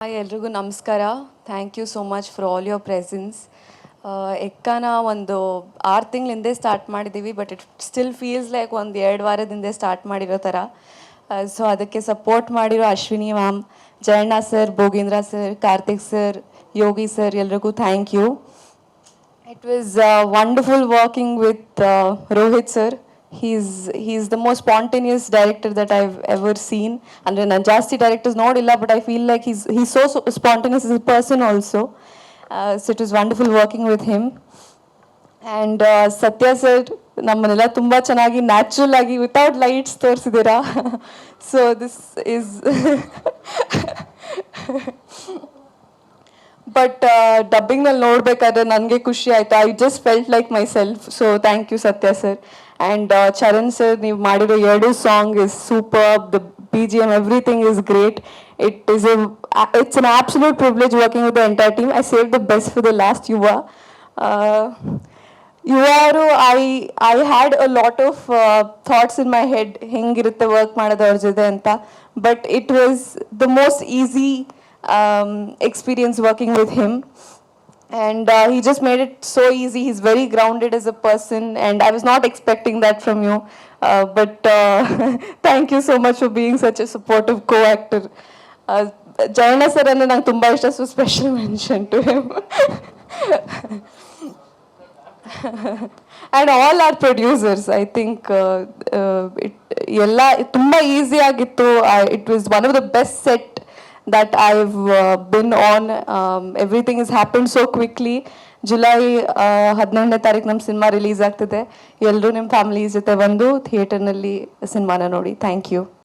Hi ಎಲ್ರಿಗೂ ನಮಸ್ಕಾರ. Thank you so much for all your presence ಎಕ್ಕನ ಒಂದು ಆರು ತಿಂಗಳಿಂದೆ ಸ್ಟಾರ್ಟ್ ಮಾಡಿದ್ದೀವಿ but it still feels like ಒಂದು ಎರಡು ವಾರದಿಂದ ಸ್ಟಾರ್ಟ್ ಮಾಡಿರೋ ಥರ ಸೊ ಅದಕ್ಕೆ ಸಪೋರ್ಟ್ ಮಾಡಿರೋ Ashwini ma'am Jayanna sir Bhogeendra sir Karthik sir Yogi sir ಎಲ್ರಿಗೂ thank you it was wonderful working with Rohit uh, He's he's the most spontaneous director that I've ever seen. And ನಾನು ಜಾಸ್ತಿ directors ನೋಡಿಲ್ಲ like he's he's so, so spontaneous as a person also. Uh, so it is wonderful working with him. And Satya sir ನಮ್ಮನ್ನೆಲ್ಲ ತುಂಬ ಚೆನ್ನಾಗಿ natural ಆಗಿ without lights ತೋರಿಸಿದ್ದೀರಾ so this is but ಡಬ್ಬಿಂಗ್ನಲ್ಲಿ ನೋಡಬೇಕಾದ್ರೆ ನನಗೆ ಖುಷಿ ಆಯಿತು I just felt like myself so thank you Satya sir and Charan sir ನೀವು ಮಾಡಿರೋ ಎರಡು song is super the B G M everything is great it is a it's an absolute privilege working with the entire team I save the best for the last Yuva ಯುವಾರು I I had a lot of thoughts in my head ಹೆಂಗಿರುತ್ತೆ work ಮಾಡೋದು ಅವ್ರ ಜೊತೆ ಅಂತ but it was the most easy Experience working with him and uh, he just made it so easy. He's very grounded as a person, and I was not expecting that from you. Uh, but uh, thank you so much for being such a supportive co-actor. Uh, Jayanna sir ಅಂದರೆ ನಂಗೆ ತುಂಬ ಇಷ್ಟ so special mention to him and all our producers I think it ಎಲ್ಲ ತುಂಬ easy ಆಗಿತ್ತು it was one of the best set that I've uh, been on. Um, everything has happened so quickly. July ಹದಿನೆಂಟನೇ ತಾರೀಕು ನಮ್ಮ cinema release ಆಗ್ತಿದೆ ಎಲ್ಲರೂ ನಿಮ್ಮ family ಜೊತೆ ಬಂದು ಥಿಯೇಟರ್ನಲ್ಲಿ ಸಿನಿಮಾನ ನೋಡಿ ಥ್ಯಾಂಕ್ ಯು